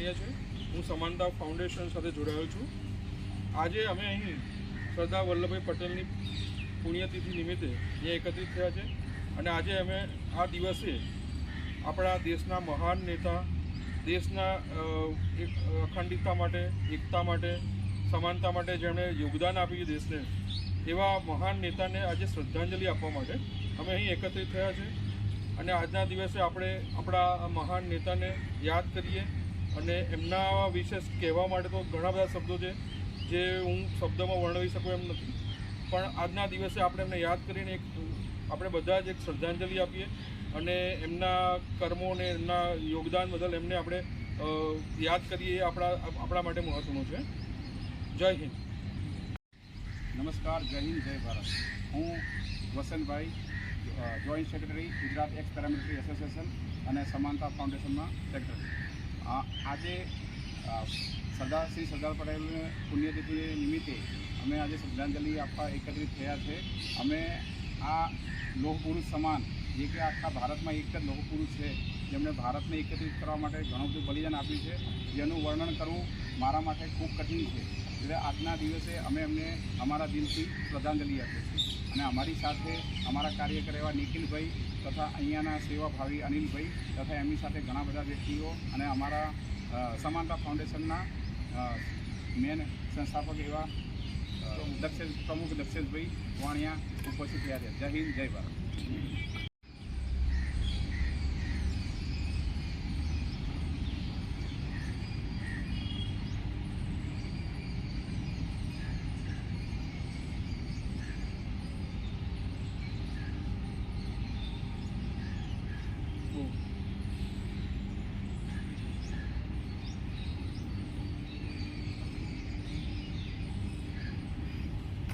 વાણિયા છે હું સમાનતા ફાઉન્ડેશન સાથે જોડાયો છું. આજે અમે અહીં સરદાર વલ્લભભાઈ પટેલની પુણ્યતિથિ નિમિત્તે અહીંયા એકત્રિત થયા છે અને આજે અમે આ દિવસે આપણા દેશના મહાન નેતા, દેશના એક, અખંડિતતા માટે, એકતા માટે, સમાનતા માટે જેમણે યોગદાન આપ્યું દેશને, એવા મહાન નેતાને આજે શ્રદ્ધાંજલિ આપવા માટે અમે અહીં એકત્રિત થયા છે. અને આજના દિવસે આપણે આપણા મહાન નેતાને યાદ કરીએ અને એમના વિશે કહેવા માટે તો ઘણા બધા શબ્દો છે, જે હું શબ્દોમાં વર્ણવી શકું એમ નથી. પણ આજના દિવસે આપણે એમને યાદ કરીને એક આપણે બધા જ એક શ્રદ્ધાંજલિ આપીએ અને એમના કર્મોને એમના યોગદાન બદલ એમને આપણે યાદ કરીએ આપણા આપણા માટે મહત્ત્વનું છે. જય હિન્દ. નમસ્કાર, જય હિન્દ, જય ભારત. હું Vasantbhai joint secretary Gujarat ex paramilitary association અને સમાનતા ફાઉન્ડેશનમાં સેક્રેટરી આજે સરદાર શ્રી સરદાર પટેલને પુણ્યતિથિ નિમિત્તે અમે આજે શ્રદ્ધાંજલિ આપવા એકત્રિત થયા છે. અમે આ લોકપુરુષ સમાન, જે કે આખા ભારતમાં એક જ લોકપુરુષ છે, જેમણે ભારતને એકત્રિત કરવા માટે ઘણું બધું બલિદાન આપ્યું છે. જેનું વર્ણન કરવું મારા માટે ખૂબ કઠિન છે. એટલે આજના દિવસે અમે એમને અમારા દિલથી શ્રદ્ધાંજલિ આપીએ છીએ. અને અમારી સાથે અમારા કાર્યકર એવા નિખિલભાઈ તથા અહીંયાના સેવાભાવી અનિલભાઈ તથા એમની સાથે ઘણા બધા વ્યક્તિઓ અને અમારા સમાનતા ફાઉન્ડેશનના મેન સંસ્થાપક એવા દક્ષેશ, પ્રમુખ દક્ષેશભાઈ વાણિયા ઉપસ્થિત રહ્યા છે. જય હિન્દ, જય ભારત.